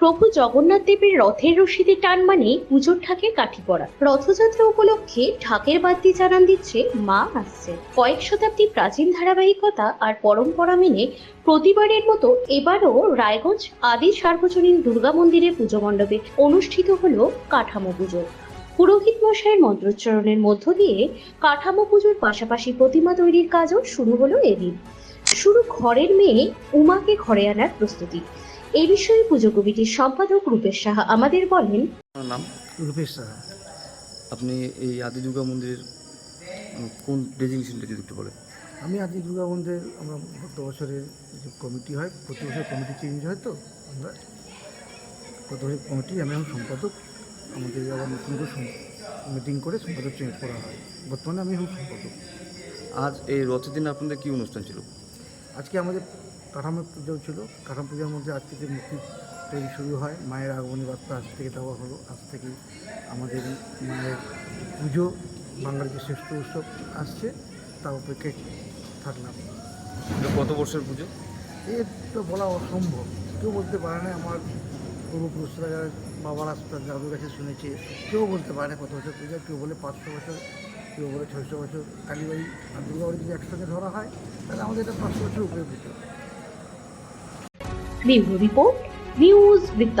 প্রভু জগন্নাথ দেবের রথের রশিদে টান মানে পুজোর ঠাকে কাঠি পড়া রথযাত্রা উপলক্ষে ঢাকের বাদ্যি জানান দিচ্ছে মা আসছে। কয়েক শতাব্দী প্রাচীন ধারাবাহিকতা আর পরম্পরা মেনে প্রতিবারের মতো এবারও রায়গঞ্জ আদি সার্বজনীন দুর্গা মন্দিরের পুজো মণ্ডপে অনুষ্ঠিত হলো কাঠামো পুজো। পুরোহিত মশাইয়ের মন্ত্রোচ্চারণের মধ্য দিয়ে কাঠামো পুজোর পাশাপাশি প্রতিমা তৈরির কাজও শুরু হলো এদিন। শুরু ঘরের মেয়ে উমাকে ঘরে আনার প্রস্তুতি। এই বিষয়ে পুজো কমিটির সম্পাদক রূপেশ সাহা আমাদের বলেন আপনার নাম? রূপেশ সাহা। আপনি এই আদি দুর্গা মন্দিরের কোন ডেজিগনেশনটা যদি একটু বলেন। আমি আদি দুর্গা মন্দির আমরা গত বছরের যে কমিটি হয় প্রতি বছর কমিটি চেঞ্জ হয় তো আমরা গত বছর কমিটি আমি এখন সম্পাদক আমাদের আবার নতুন করে মিটিং করে সম্পাদক চেঞ্জ করা হয়। বর্তমানে আমি এখন সম্পাদক। আজ এই রথের দিনে আপনাদের কী অনুষ্ঠান ছিল? আজকে আমাদের কাঠামো পুজো ছিল। কাঠামো পুজোর মধ্যে আজ থেকে মূর্তি তৈরি শুরু হয় মায়ের আগমনী বার্তা আজ থেকে দেওয়া হলো। আজ থেকে আমাদের মায়ের পুজো বাঙালির যে শ্রেষ্ঠ উৎসব আসছে। তার অপেক্ষায় থাকলাম। কত বছরের পুজো? এর তো বলা অসম্ভব। কেউ বলতে পারে না আমার পূর্বপুরুষরা যারা বাবার আসতাম যাদের কাছে শুনেছে কেউ বলতে পারে না কত বছর পূজা। কেউ বলে পাঁচশো বছর কেউ বলে ছয়শো বছর। কালীবাড়ি আর দুর্গাবাড়ি যদি একসঙ্গে ধরা হয় তাহলে আমাদের এটা পাঁচশো বছর উপরে পুজো bureau report news with